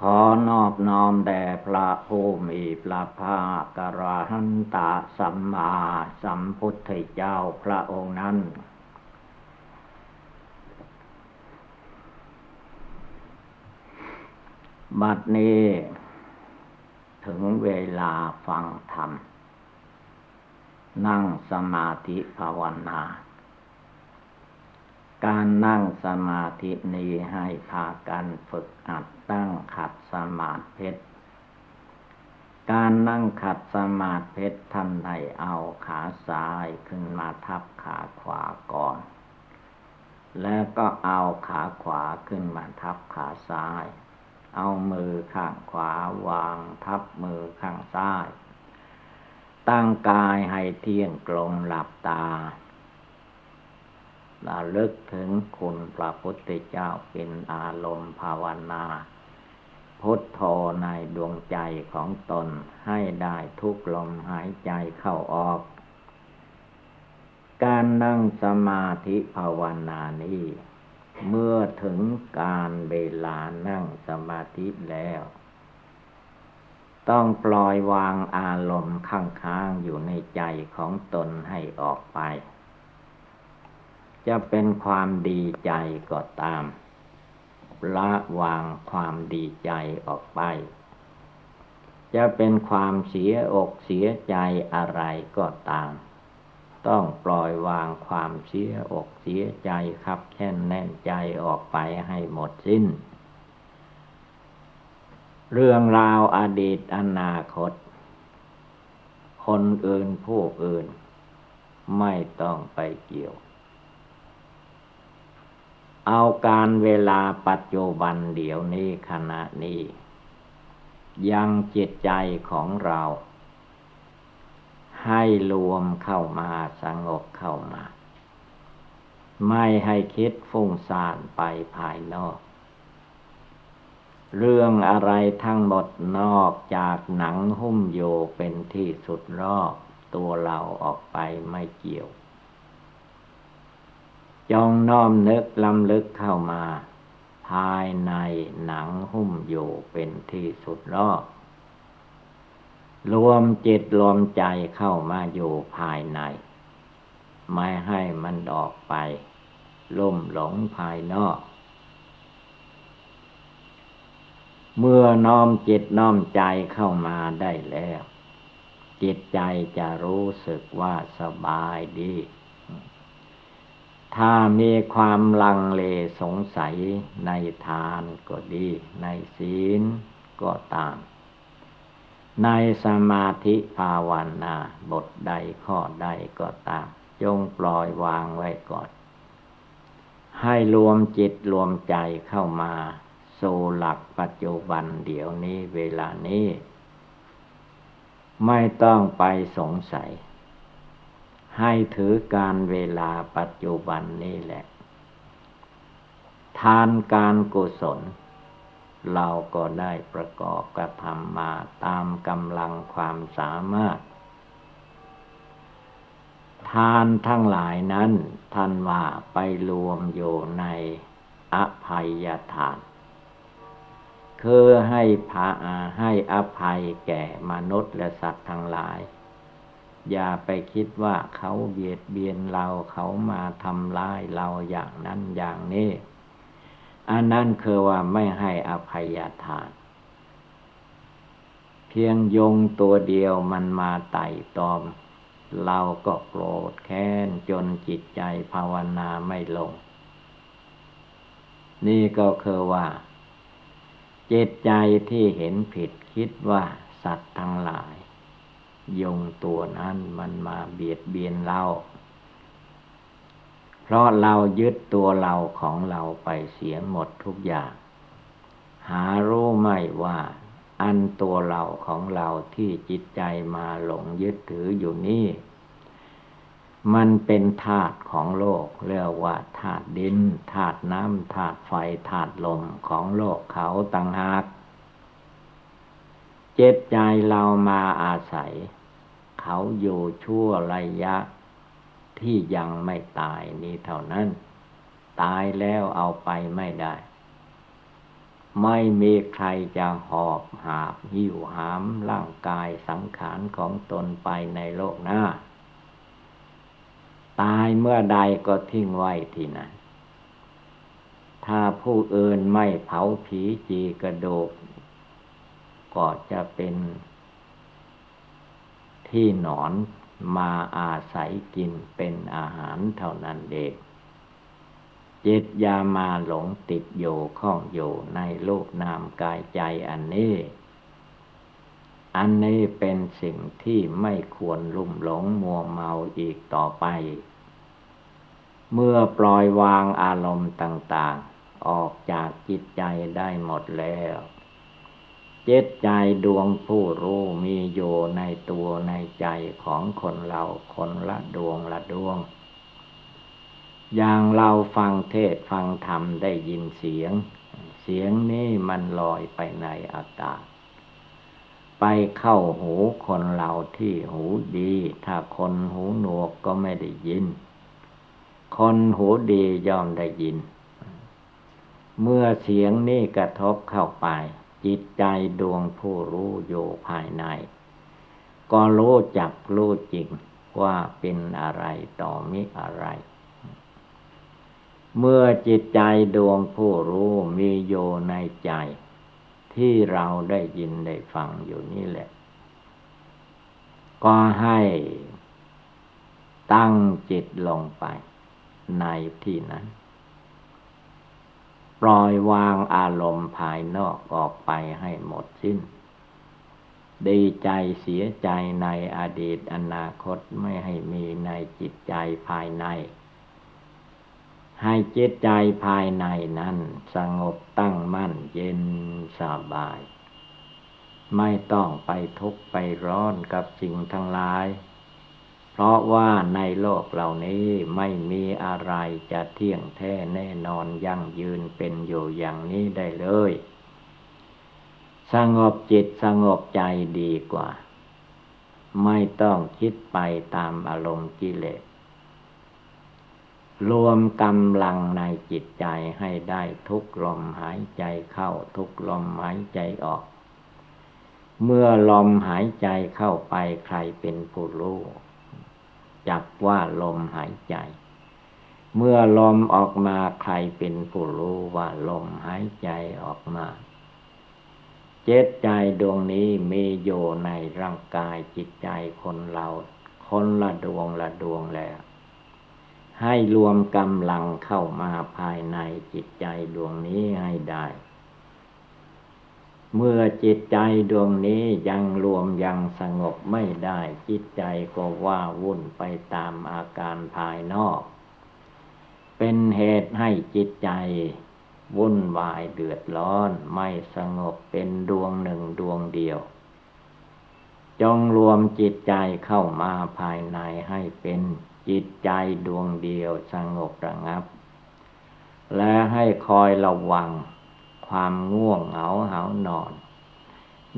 ขอนอบน้อมแด่พระผู้มีพระภาคกระหันตะสัมมาสัมพุทธเจ้าพระองค์นั้น บัดนี้ถึงเวลาฟังธรรม นั่งสมาธิภาวนา การนั่งสมาธินี้ให้พากันฝึกอัดตั้งขัดสมาธิการนั่งขัดสมาธิท่านให้เอาขาซ้ายขึ้นมาทับขาขวาก่อน แล้วก็เอาขาขวาขึ้นมาทับขาซ้าย เอามือข้างขวาวางทับมือข้างซ้าย ตั้งกายให้เที่ยงตรงหลับตา ระลึกถึงคุณพระพุทธเจ้าเป็นอารมณ์ภาวนา พุทโธในดวงใจของตนให้ได้ทุกลมหายใจเข้าออก การนั่งสมาธิภาวนานี้ เมื่อถึงการเวลานั่งสมาธิแล้ว ต้องปล่อยวางอารมณ์ข้างๆอยู่ในใจของตนให้ออกไป จะเป็นความดีใจก็ตาม ละวางความดีใจออกไป จะเป็นความเสียอกเสียใจอะไรก็ตาม ต้องปล่อยวางความเสียอกเสียใจครับแค่นแน่นใจออกไปให้หมดสิ้น เรื่องราวอดีตอนาคต คนอื่นผู้อื่น ไม่ต้องไปเกี่ยว เอาการเวลาปัจจุบันเดี๋ยวนี้ขณะนี้ ยังจิตใจของเรา ให้รวมเข้ามาสงบเข้ามา ไม่ให้คิดฟุ้งซ่านไปภายนอก เรื่องอะไรทั้งหมดนอกจากหนังหุ้มโยเป็นที่สุดรอบตัวเราออกไปไม่เกี่ยว จงน้อมนึกลำลึกเข้ามา ภายในหนังหุ้มอยู่เป็นที่สุดรอบรวมจิตรวมใจเข้ามาอยู่ภายใน ไม่ให้มันออกไป ล่มหลงภายนอก เมื่อน้อมจิตน้อมใจเข้ามาได้แล้ว จิตใจจะรู้สึกว่าสบายดี ถ้ามีความลังเลสงสัยในทานก็ดี ในศีลก็ตาม ในสมาธิภาวนาบทใดข้อใดก็ตาม จงปล่อยวางไว้ก่อน ให้รวมจิตรวมใจเข้ามาสู่หลักปัจจุบันเดี๋ยวนี้เวลานี้ ไม่ต้องไปสงสัย ให้ถือการเวลาปัจจุบันนี่แหละ ทานการกุศล เราก็ได้ประกอบกระทำมาตามกำลังความสามารถ ทานทั้งหลายนั้นท่านว่าไปรวมอยู่ในอภัยทาน คือให้พาให้อภัยแก่มนุษย์และสัตว์ทั้งหลาย อย่าไปคิดว่าเขาเบียดเบียนเราเขามาทำร้ายเราอย่างนั้นอย่างนี้ อันนั้นคือว่าไม่ให้อภัยทาน เพียงยงตัวเดียวมันมาไต่ตอม เราก็โกรธแค้นจนจิตใจภาวนาไม่ลง นี่ก็คือว่าจิตใจที่เห็นผิดคิดว่าสัตว์ทั้งหลาย ยงตัวนั้นมันมาเบียดเบียนเรา เพราะเรายึดตัวเราของเราไปเสียหมดทุกอย่าง หารู้ไม่ว่า อันตัวเราของเราที่จิตใจมาหลงยึดถืออยู่นี่มันเป็นธาตุของโลกเรียกว่าธาตุดินธาตุน้ำธาตุไฟธาตุลมของโลกเขาต่างหาก เจตใจเรามาอาศัย เขาอยู่ชั่วระยะที่ยังไม่ตายนี้เท่านั้น ตายแล้วเอาไปไม่ได้ ไม่มีใครจะหอบหาบหิวหามร่างกายสังขารของตนไปในโลกหน้า ตายเมื่อใดก็ทิ้งไว้ที่นั้นถ้าผู้อื่นไม่เผาผีจีกระดูกก็จะเป็น ที่หนอนมาอาศัยกินเป็นอาหารเท่านั้นเด็กจิตยามาหลงติดโยข้องโยในโลกนามกายใจอันนี้ อันนี้เป็นสิ่งที่ไม่ควรลุ่มหลงมัวเมาอีกต่อไป เมื่อปล่อยวางอารมณ์ต่าง ๆ ออกจากจิตใจได้หมดแล้ว จตใจดวงผู้รู้มีอยู่ในตัวในใจของคนเราคนละดวงละดวง อย่างเราฟังเทศฟังธรรมได้ยินเสียง เสียงนี้มันลอยไปในอากาศ ไปเข้าหูคนเราที่หูดี ถ้าคนหูหนวกก็ไม่ได้ยิน คนหูดียอมได้ยิน เมื่อเสียงนี้กระทบเข้าไป จิตใจดวงผู้รู้อยู่ภายใน ก็รู้จักรู้จริงว่าเป็นอะไรต่อมิอะไร เมื่อจิตใจดวงผู้รู้มีอยู่ในใจ ที่เราได้ยินได้ฟังอยู่นี่แหละ ก็ให้ตั้งจิตลงไปในที่นั้น ปล่อยวางอารมณ์ภายนอกออกไปให้หมดสิ้น ดีใจเสียใจในอดีตอนาคตไม่ให้มีในจิตใจภายใน ให้จิตใจภายในนั้นสงบตั้งมั่นเย็นสบาย ไม่ต้องไปทุกข์ไปร้อนกับสิ่งทั้งหลาย เพราะว่าในโลกเหล่านี้ไม่มีอะไรจะเที่ยงแท้แน่นอนยั่งยืนเป็นอยู่อย่างนี้ได้เลย สงบจิตสงบใจดีกว่า ไม่ต้องคิดไปตามอารมณ์กิเลส รวมกำลังในจิตใจให้ได้ทุกลมหายใจเข้าทุกลมหายใจออก เมื่อลมหายใจเข้าไปใครเป็นผู้รู้ จักว่าลมหายใจ เมื่อลมออกมาใครเป็นผู้รู้ว่าลมหายใจออกมา เจตใจดวงนี้มีอยู่ในร่างกายจิตใจคนเราคนละดวงละดวงแล้ว ให้รวมกำลังเข้ามาภายในจิตใจดวงนี้ให้ได้ เมื่อจิตใจดวงนี้ยังรวมยังสงบไม่ได้ จิตใจก็ว่าวุ่นไปตามอาการภายนอก เป็นเหตุให้จิตใจ วุ่นวายเดือดร้อน ไม่สงบเป็นดวงหนึ่งดวงเดียว จงรวมจิตใจเข้ามาภายในให้เป็นจิตใจดวงเดียวสงบระงับ และให้คอยระวัง ความง่วงเหงาเหานอน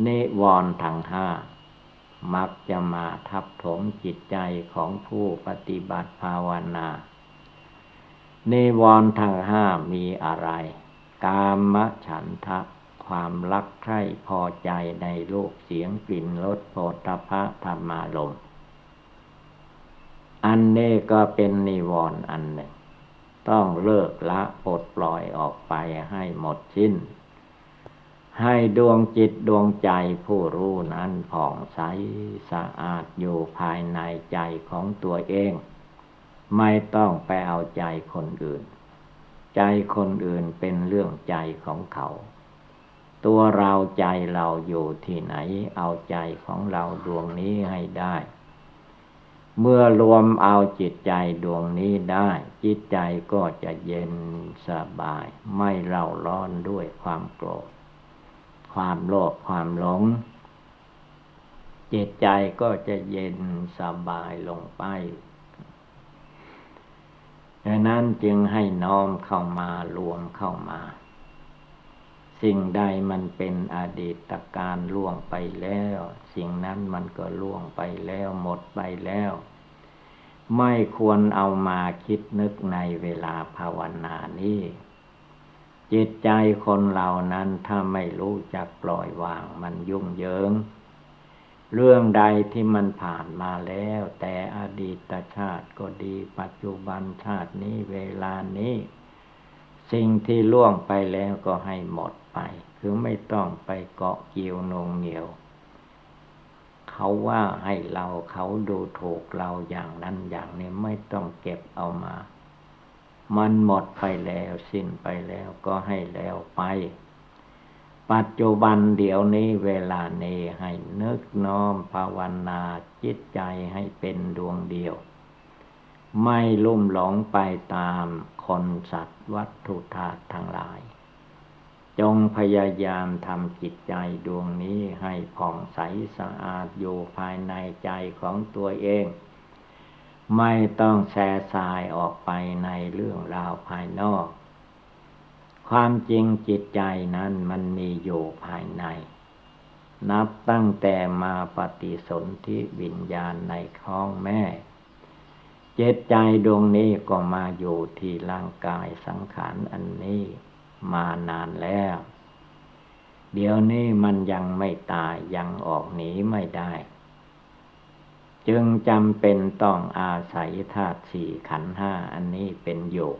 นิวรณ์ทั้งห้า มักจะมาทับถมจิตใจของผู้ปฏิบัติภาวนา นิวรณ์ทั้งห้ามีอะไร กามฉันทะ ความรักใคร่พอใจในรูปเสียงกลิ่นรสโผฏฐะธรรมารมอันนี้ก็เป็นนิวรณ์อันหนึ่ง ต้องเลิกละปลดปล่อยออกไปให้หมดสิ้น ให้ดวงจิตดวงใจผู้รู้นั้นผ่องใสสะอาดอยู่ภายในใจของตัวเอง ไม่ต้องไปเอาใจคนอื่น ใจคนอื่นเป็นเรื่องใจของเขา ตัวเราใจเราอยู่ที่ไหน เอาใจของเราดวงนี้ให้ได้ เมื่อรวมเอาจิตใจดวงนี้ได้ จิตใจก็จะเย็นสบาย ไม่เล่าร้อนด้วยความโกรธคความโลภความหลง จิตใจก็จะเย็นสบายลงไปดังนั้นจึงให้น้อมเข้ามารวมเข้ามา สิ่งใดมันเป็นอดีตการล่วงไปแล้ว สิ่งนั้นมันก็ล่วงไปแล้วหมดไปแล้ว ไม่ควรเอามาคิดนึกในเวลาภาวนานี้จิตใจคนเหล่านั้นถ้าไม่รู้จักปล่อยวางมันยุ่งเหยิง เรื่องใดที่มันผ่านมาแล้ว แต่อดีตชาติก็ดีปัจจุบันชาตินี้เวลานี้ สิ่งที่ล่วงไปแล้วก็ให้หมด ไป คือไม่ต้องไปเกาะเกี่ยวนงเหนียว เขาว่าให้เราเขาดูถูกเราอย่างนั้นอย่างนี้ไม่ต้องเก็บเอามา มันหมดไปแล้วสิ้นไปแล้วก็ให้แล้วไป ปัจจุบันเดี๋ยวนี้เวลานี้ให้นึกน้อมภาวนาจิตใจให้เป็นดวงเดียวไม่ลุ่มหลงไปตามคนสัตว์วัตถุธาตุทั้งหลาย จงพยายามทำจิตใจดวงนี้ให้ผ่องใสสะอาดอยู่ภายในใจของตัวเอง ไม่ต้องแช่สายออกไปในเรื่องราวภายนอก ความจริงจิตใจนั้นมันมีอยู่ภายใน นับตั้งแต่มาปฏิสนธิวิญญาณในท้องแม่ เจตใจดวงนี้ก็มาอยู่ที่ร่างกายสังขารอันนี้ มานานแล้ว เดี๋ยวนี้มันยังไม่ตายยังออกหนีไม่ได้ จึงจำเป็นต้องอาศัยธาตุสี่ขันห้าอันนี้เป็นอยู่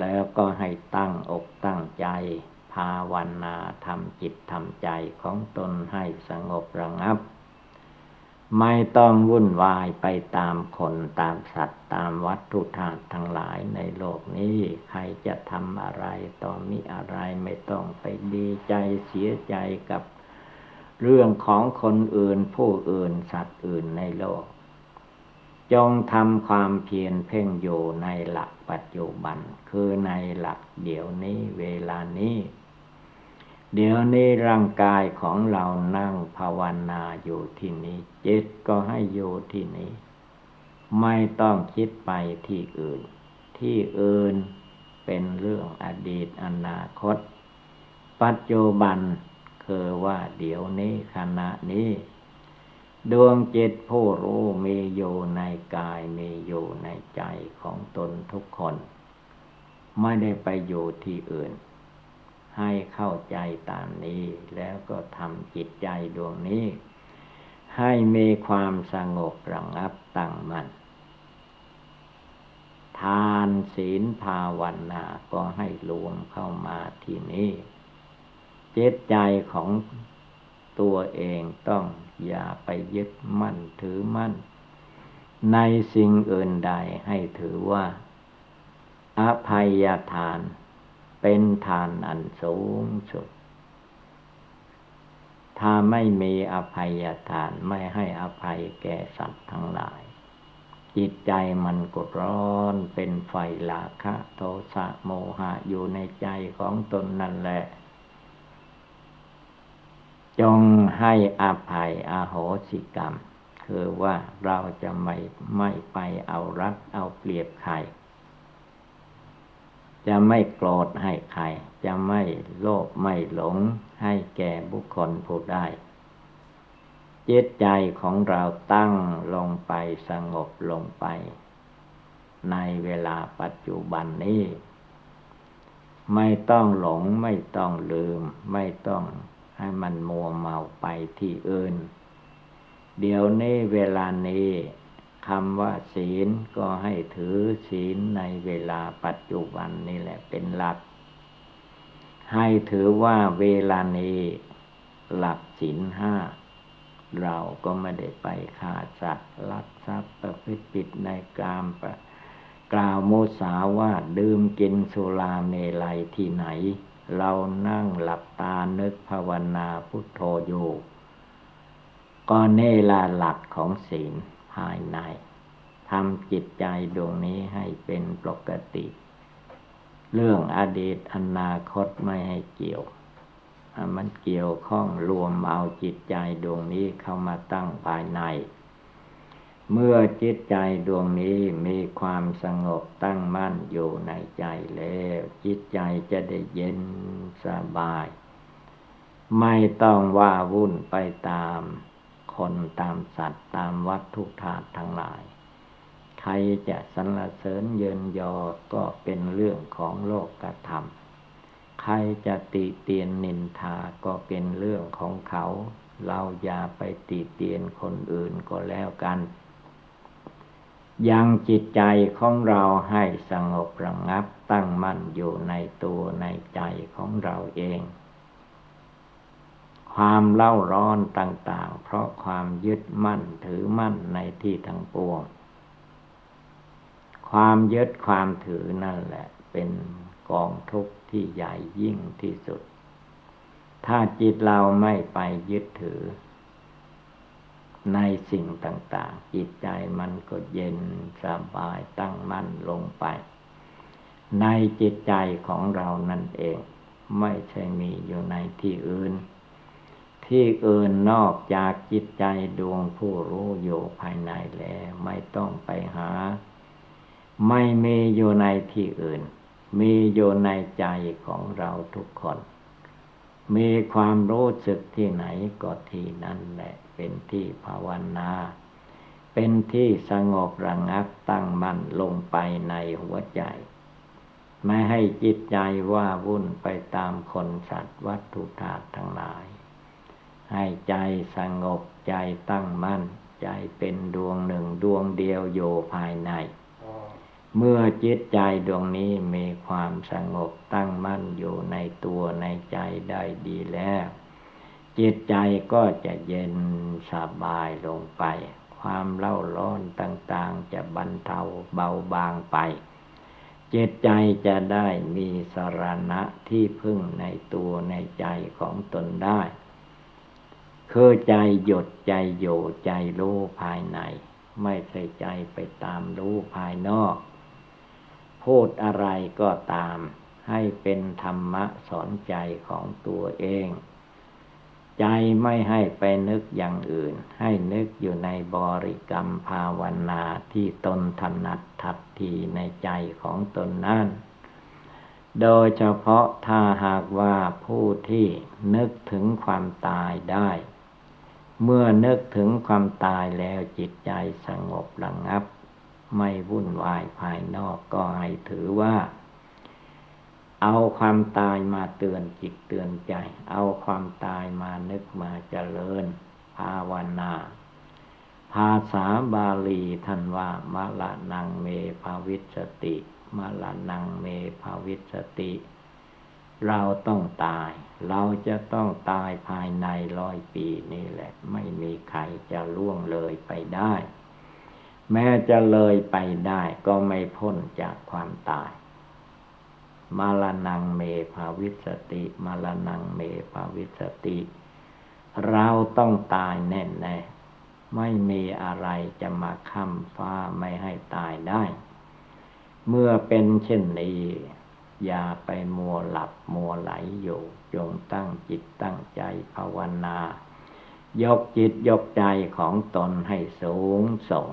แล้วก็ให้ตั้งอกตั้งใจ ภาวนาทำจิตทำใจของตนให้สงบระงับ ไม่ต้องวุ่นวายไปตามคนตามสัตว์ตามวัตถุธาตุทั้งหลายในโลกนี้ ใครจะทำอะไรต่อมีอะไรไม่ต้องไปดีใจเสียใจกับเรื่องของคนอื่นผู้อื่นสัตว์อื่นในโลก จงทำความเพียรเพ่งอยู่ในหลักปัจจุบัน คือในหลักเดี๋ยวนี้เวลานี้ เดี๋ยวนี้ร่างกายของเรานั่งภาวนาอยู่ที่นี้จิตก็ให้อยู่ที่นี้ ไม่ต้องคิดไปที่อื่น ที่อื่นเป็นเรื่องอดีตอนาคต ปัจจุบันคือว่าเดี๋ยวนี้ขณะนี้ ดวงจิตผู้รู้มีอยู่ในกายมีอยู่ในใจของตนทุกคน ไม่ได้ไปอยู่ที่อื่น ให้เข้าใจตามนี้ แล้วก็ทำจิตใจดวงนี้ ให้มีความสงบระงับตั้งมัน่นทานศีลภาวนาก็ให้รวมเข้ามาที่นี้เจตใจของตัวเองต้องอย่าไปยึดมั่นถือมั่น ในสิ่งอื่นใดให้ถือว่า อภัยทาน เป็นทานอันสูงสุด ถ้าไม่มีอภัยทานไม่ให้อภัยแก่สัตว์ทั้งหลาย จิตใจมันกดร้อนเป็นไฟลาคะ โทสะโมหะอยู่ในใจของตนนั่นแหละจงให้อภัยอาโหสิกรรม คือว่าเราจะไม่ไม่ไปเอารัดเอาเปรียบใคร จะไม่โกรธให้ใคร จะไม่โลภไม่หลงให้แก่บุคคลผู้ได้จิตใจของเราตั้งลงไปสงบลงไป ในเวลาปัจจุบันนี้ ไม่ต้องหลงไม่ต้องลืม ไม่ต้องให้มันมัวเมาไปที่อื่น เดี๋ยวนี้เวลานี้ คำว่าศีลก็ให้ถือศีลในเวลาปัจจุบันนี่แหละเป็นหลัก ให้ถือว่าเวลานี้หลักศีลห้า เราก็ไม่ได้ไปฆ่าสัตว์ลักทรัพย์ประพฤติผิดในกามประกล่าวโมสาว่าดื่มกินสุราเมลัยที่ไหน เรานั่งหลับตานึกภาวนาพุทโธอยู่ ก็เนลาหลักของศีลายในทำจิตใจดวงนี้ให้เป็นปกติ เรื่องอดีตอนาคตไม่ให้เกี่ยว มันเกี่ยวข้องรวมเอาจิตใจดวงนี้เข้ามาตั้งภายใน เมื่อจิตใจดวงนี้มีความสงบตั้งมั่นอยู่ในใจแล้ว จิตใจจะได้เย็นสบาย ไม่ต้องว่าวุ่นไปตาม คนตามสัตว์ตามวัตถุธาตุทั้งหลาย ใครจะสรรเสริญเยินยอก็เป็นเรื่องของโลกกระทำใครจะติเตียนนินทาก็เป็นเรื่องของเขา เราอย่าไปติเตียนคนอื่นก็แล้วกันยังจิตใจของเราให้สงบระงับตั้งมั่นอยู่ในตัวในใจของเราเอง ความเล่าร้อนต่าง ๆ เพราะความยึดมั่นถือมั่นในที่ทั้งปวง ความยึดความถือนั่นแหละ เป็นกองทุกข์ที่ใหญ่ยิ่งที่สุด ถ้าจิตเราไม่ไปยึดถือ ในสิ่งต่าง ๆ จิตใจมันก็เย็นสบายตั้งมั่นลงไป ในจิตใจของเรานั่นเอง ไม่ใช่มีอยู่ในที่อื่น ที่อื่นนอกจากจิตใจดวงผู้รู้อยู่ภายในแล้ว ไม่ต้องไปหา ไม่มีอยู่ในที่อื่น มีอยู่ในใจของเราทุกคน มีความรู้สึกที่ไหนก็ที่นั่นแหละ เป็นที่ภาวนา เป็นที่สงบระงับตั้งมั่นลงไปในหัวใจไม่ให้จิตใจว่าวุ่นไปตามคนสัตว์วัตถุธาตุทั้งหลาย ให้ใจสงบใจตั้งมั่น ใจเป็นดวงหนึ่งดวงเดียวอยู่ภายใน เมื่อจิตใจดวงนี้มีความสงบตั้งมั่นอยู่ในตัวในใจได้ดีแล้ว จิตใจก็จะเย็นสบายลงไป ความเล่าร้อนต่างๆ จะบรรเทาเบาบางไปจิตใจจะได้มีสรณะที่พึ่งในตัวในใจของตนได้ คือใจหยดใจโยใจรู้ภายใน ไม่ใช่ใจไปตามรู้ภายนอก พูดอะไรก็ตาม ให้เป็นธรรมะสอนใจของตัวเอง ใจไม่ให้ไปนึกอย่างอื่น ให้นึกอยู่ในบริกรรมภาวนาที่ตนถนัดทัดทีในใจของตนนั่นโดยเฉพาะถ้าหากว่าผู้ที่นึกถึงความตายได้ เมื่อนึกถึงความตายแล้วจิตใจสงบระงับ ไม่วุ่นวายภายนอกก็ให้ถือว่า เอาความตายมาเตือนจิตเตือนใจ เอาความตายมานึกมาเจริญ ภาวนา ภาษาบาลีท่านว่ามะละนังเมภาวิสติมะละนังเมภาวิสติ เราต้องตาย เราจะต้องตายภายในร้อยปีนี่แหละ ไม่มีใครจะล่วงเลยไปได้ แม้จะเลยไปได้ก็ไม่พ้นจากความตายมาลนังเมภาวิสติมาลนังเมภาวิสติ เราต้องตายแน่แน่ไม่มีอะไรจะมาค้ำฟ้าไม่ให้ตายได้ เมื่อเป็นเช่นนี้ อย่าไปมัวหลับมัวไหลอยู่จงตั้งจิตตั้งใจภาวนายกจิตยกใจของตนให้สูงส่ง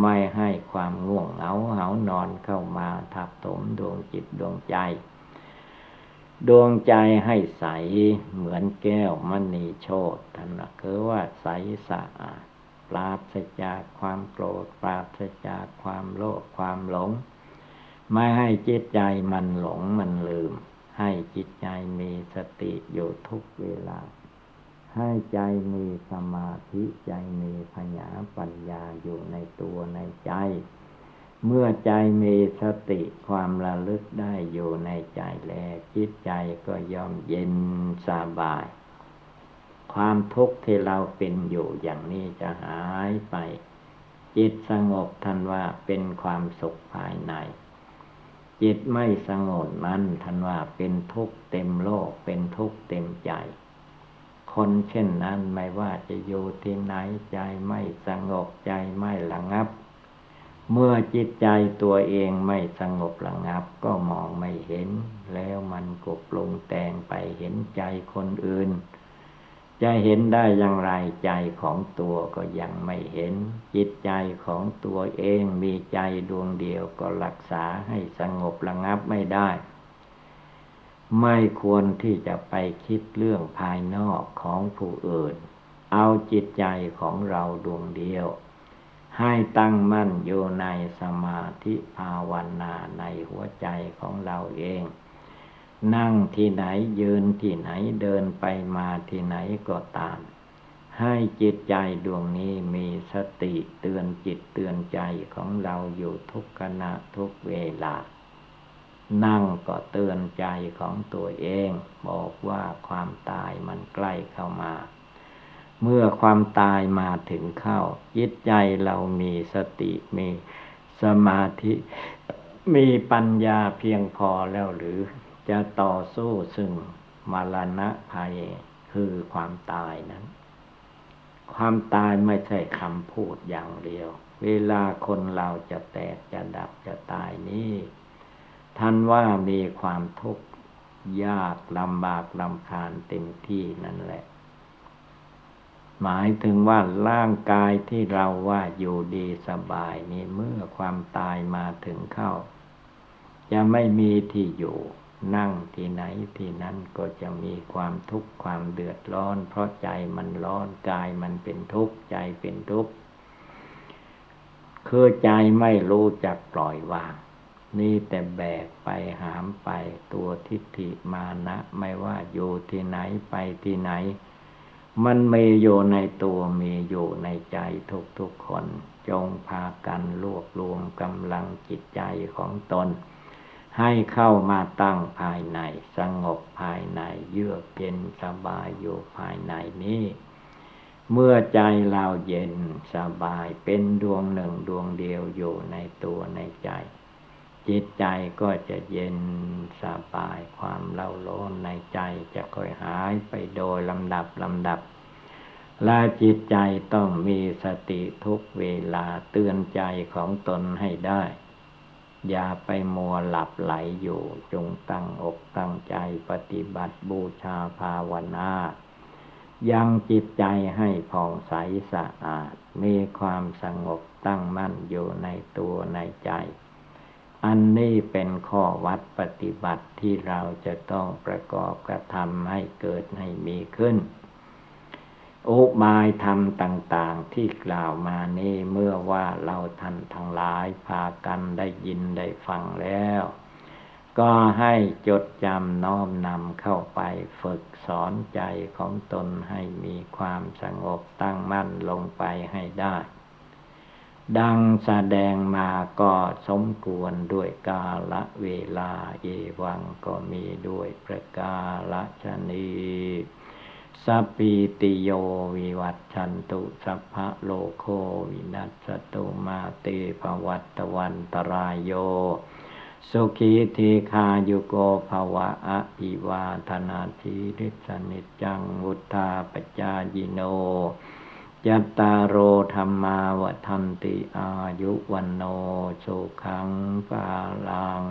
ไม่ให้ความง่วงเหงาเหานอนเข้ามาทับถมดวงจิตดวงใจ ดวงใจให้ใสเหมือนแก้วมณีโชตท่านคือว่าใสสะอาดปราศจากความโกรธปราศจากความโลภความหลง ไม่ให้จิตใจมันหลงมันลืม ให้จิตใจมีสติอยู่ทุกเวลา ให้ใจมีสมาธิใจมีปัญญาปัญญาอยู่ในตัวในใจ เมื่อใจมีสติความระลึกได้อยู่ในใจแล้วจิตใจก็ย่อมเย็นสบาย ความทุกข์ที่เราเป็นอยู่อย่างนี้จะหายไป จิตสงบทันว่าเป็นความสุขภายใน จิตไม่สงบนั้นทันว่าเป็นทุกข์เต็มโลกเป็นทุกข์เต็มใจ คนเช่นนั้นไม่ว่าจะอยู่ที่ไหนใจไม่สงบใจไม่ระงับ เมื่อจิตใจตัวเองไม่สงบระงับ ก็มองไม่เห็น แล้วมันก็ปรุงแต่งไปเห็นใจคนอื่น จะเห็นได้อย่างไรใจของตัวก็ยังไม่เห็น จิตใจของตัวเองมีใจดวงเดียวก็รักษาให้สงบระงับไม่ได้ ไม่ควรที่จะไปคิดเรื่องภายนอกของผู้อื่น เอาจิตใจของเราดวงเดียว ให้ตั้งมั่นอยู่ในสมาธิภาวนาในหัวใจของเราเอง นั่งที่ไหนยืนที่ไหนเดินไปมาที่ไหนก็ตาม ให้จิตใจดวงนี้มีสติเตือนจิตเตือนใจของเราอยู่ทุกขณะทุกเวลา นั่งก็เตือนใจของตัวเอง บอกว่าความตายมันใกล้เข้ามาเมื่อความตายมาถึงเข้าจิตใจเรามีสติมีสมาธิ มีปัญญาเพียงพอแล้วหรือ จะต่อสู้ซึ่งมรณะภัยคือความตายนั้น ความตายไม่ใช่คำพูดอย่างเดียว เวลาคนเราจะแตกจะดับจะตายนี้ท่านว่ามีความทุกข์ยากลำบากลำคาญเต็มที่นั่นแหละ หมายถึงว่าร่างกายที่เราว่าอยู่ดีสบายนี้เมื่อความตายมาถึงเข้า จะไม่มีที่อยู่ นั่งที่ไหนที่นั้นก็จะมีความทุกข์ความเดือดร้อน เพราะใจมันร้อนกายมันเป็นทุกข์ใจเป็นทุกข์คือใจไม่รู้จักปล่อยวาง นี่แต่แบกไปหามไปตัวทิฏฐิมานะ ไม่ว่าอยู่ที่ไหนไปที่ไหน มันมีอยู่ในตัวมีอยู่ในใจทุกทุกคน จงพากันรวบรวมกำลังจิตใจของตน ให้เข้ามาตั้งภายใน สงบภายใน เยือกเย็นสบายอยู่ภายในนี้ เมื่อใจเราเย็นสบายเป็นดวงหนึ่งดวงเดียวอยู่ในตัวในใจ จิตใจก็จะเย็นสบายความเล่าโลนในใจจะค่อยหายไปโดยลำดับลำดับลาจิตใจต้องมีสติทุกเวลาเตือนใจของตนให้ได้ อย่าไปมัวหลับไหลอยู่ จงตั้งอกตั้งใจปฏิบัติบูชาภาวนา ยังจิตใจให้ผ่องใสสะอาด มีความสงบตั้งมั่นอยู่ในตัวในใจ อันนี้เป็นข้อวัดปฏิบัติที่เราจะต้องประกอบกระทำให้เกิดให้มีขึ้น อุบายธรรมต่าง ๆ ที่กล่าวมานี้เมื่อว่าเราท่านทั้งหลายพากันได้ยินได้ฟังแล้ว ก็ให้จดจำน้อมนำเข้าไปฝึกสอนใจของตนให้มีความสงบตั้งมั่นลงไปให้ได้ ดังแสดงมาก็สมควรด้วยกาละเวลาเอวังก็มีด้วยประกาละชนี สัพพิติโยวิวัตชันตุสัพพะโลโควินัสตุมาเตภวัตวันตรายโย สุขีทีคายุโกภวะอภิวาธนาทีริสนิจังวุธาปจายิโนยัตตาโรธรรมาวทันติอายุวันโนสุขังปาลัง